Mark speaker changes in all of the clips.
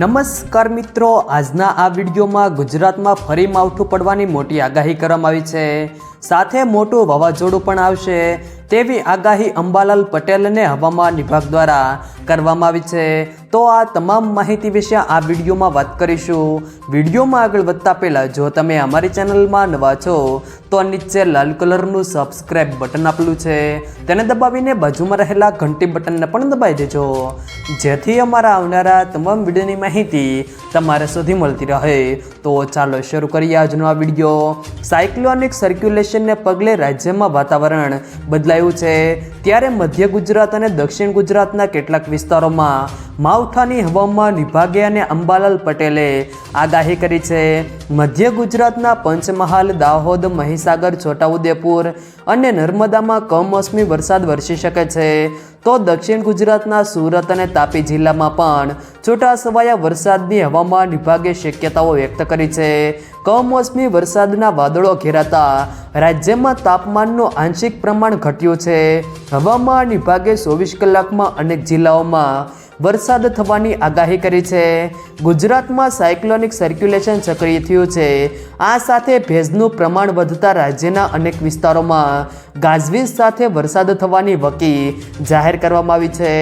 Speaker 1: નમસ્કાર મિત્રો, આજના આ વિડીયોમાં ગુજરાતમાં ફરી માવઠું પડવાની મોટી આગાહી કરવામાં આવી છે. સાથે મોટું વાવાઝોડું પણ આવશે. તેવી આગાહી અંબાલાલ પટેલને હવામાન વિભાગ દ્વારા કરવામાં આવી છે. તો આ તમામ માહિતી વિશે આ વિડીયોમાં વાત કરીશું. વિડીયોમાં આગળ વધતા પહેલાં, જો તમે અમારી ચેનલમાં નવા છો, તો નીચે લાલ કલરનું સબસ્ક્રાઇબ બટન આપેલું છે. તેને દબાવીને બાજુમાં રહેલા ઘંટી બટનને પણ દબાવી દેજો. જેથી અમારા આવનારા તમામ વિડીયોની માહિતી તમારે સુધી મળતી રહે. તો ચાલો શરૂ કરીએ આજનો આ વીડિયો. સાયક્લોનિક સર્ક્યુલેશનને પગલે રાજ્યમાં વાતાવરણ બદલાયું છે. ત્યારે મધ્ય ગુજરાત અને દક્ષિણ ગુજરાતના કેટલાક વિસ્તારોમાં માવઠાની હવામાન વિભાગે અને અંબાલાલ પટેલે આગાહી કરી છે. મધ્ય ગુજરાતના પંચમહાલ, દાહોદ, મહીસાગર, છોટાઉદેપુર અને નર્મદામાં કમોસમી વરસાદ વરસી શકે છે. તો દક્ષિણ ગુજરાતના સુરત અને તાપી જિલ્લામાં પણ છૂટાછવાયા વરસાદની હવામાન વિભાગે શક્યતાઓ વ્યક્ત કરી છે. કમોસમી વરસાદના વાદળો ઘેરાતા રાજ્યમાં તાપમાનનું આંશિક પ્રમાણ ઘટ્યું છે. હવામાન વિભાગે ચોવીસ કલાકમાં અનેક જિલ્લાઓમાં વરસાદ થવાની આગાહી કરી છે. ગુજરાતમાં સાયક્લોનિક સર્ક્યુલેશન સક્રિય થયું છે. આ સાથે ભેજનું પ્રમાણ વધતા રાજ્યના અનેક વિસ્તારોમાં ગાજવીજ સાથે વરસાદ થવાની વકી જાહેર કરવામાં આવી છે.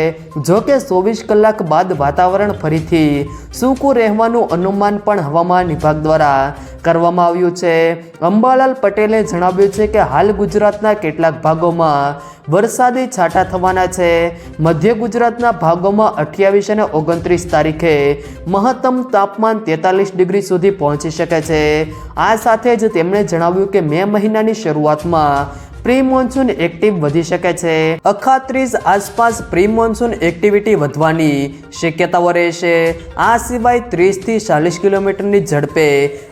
Speaker 1: જો કે ચોવીસ કલાક બાદ વાતાવરણ ફરીથી સૂકું રહેવાનું અનુમાન પણ હવામાન વિભાગ દ્વારા કરવામાં આવ્યું છે. અંબાલાલ પટેલે જણાવ્યું છે કે હાલ ગુજરાતના કેટલાક ભાગોમાં વરસાદી છાંટા થવાના છે. મધ્ય ગુજરાતના ભાગોમાં અઠ્યાવીસ અને ઓગણત્રીસ તારીખે મહત્તમ તાપમાન તેતાલીસ ડિગ્રી સુધી પહોંચી શકે છે. આ સાથે જ તેમણે જણાવ્યું કે મે મહિનાની શરૂઆતમાં પ્રી મોન્સૂન એક્ટિવ વધી શકે છે. અખાત્રીસ આસપાસ પ્રી મોન્સૂન એક્ટિવિટી વધવાની શક્યતાઓ રહેશે. આ સિવાય ત્રીસથી ચાલીસ કિલોમીટરની ઝડપે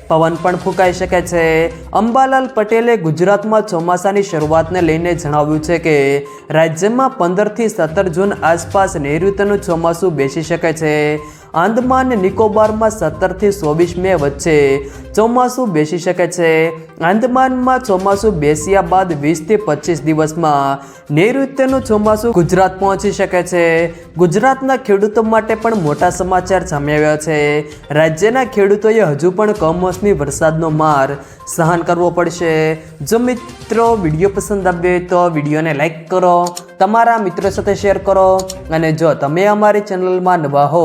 Speaker 1: પવન પણ ફૂંકાઈ શકે છે. અંબાલાલ પટેલે ગુજરાતમાં ચોમાસાની શરૂઆતને લઈને જણાવ્યું છે કે, રાજ્યમાં પંદરથી સત્તર જૂન આસપાસ નૈઋત્યનું ચોમાસું બેસી શકે છે. આંદમાન નિકોબારમાં સત્તરથી ચોવીસ મે વચ્ચે ચોમાસું બેસી શકે છે. આંદમાનમાં ચોમાસું બેસ્યા બાદ વીસથી પચીસ દિવસમાં નૈઋત્યનું ચોમાસું ગુજરાત પહોંચી શકે છે. ગુજરાતના ખેડૂતો માટે પણ મોટા સમાચાર સામે છે. રાજ્યના ખેડૂતોએ હજુ પણ કમોસમી વરસાદનો માર સહન કરવો પડશે. જો મિત્રો વીડિયો પસંદ આવ્યો હોય તો વિડીયોને લાઈક કરો, તમારા મિત્રો સાથે શેર કરો અને જો તમે અમારી ચેનલમાં નવા હો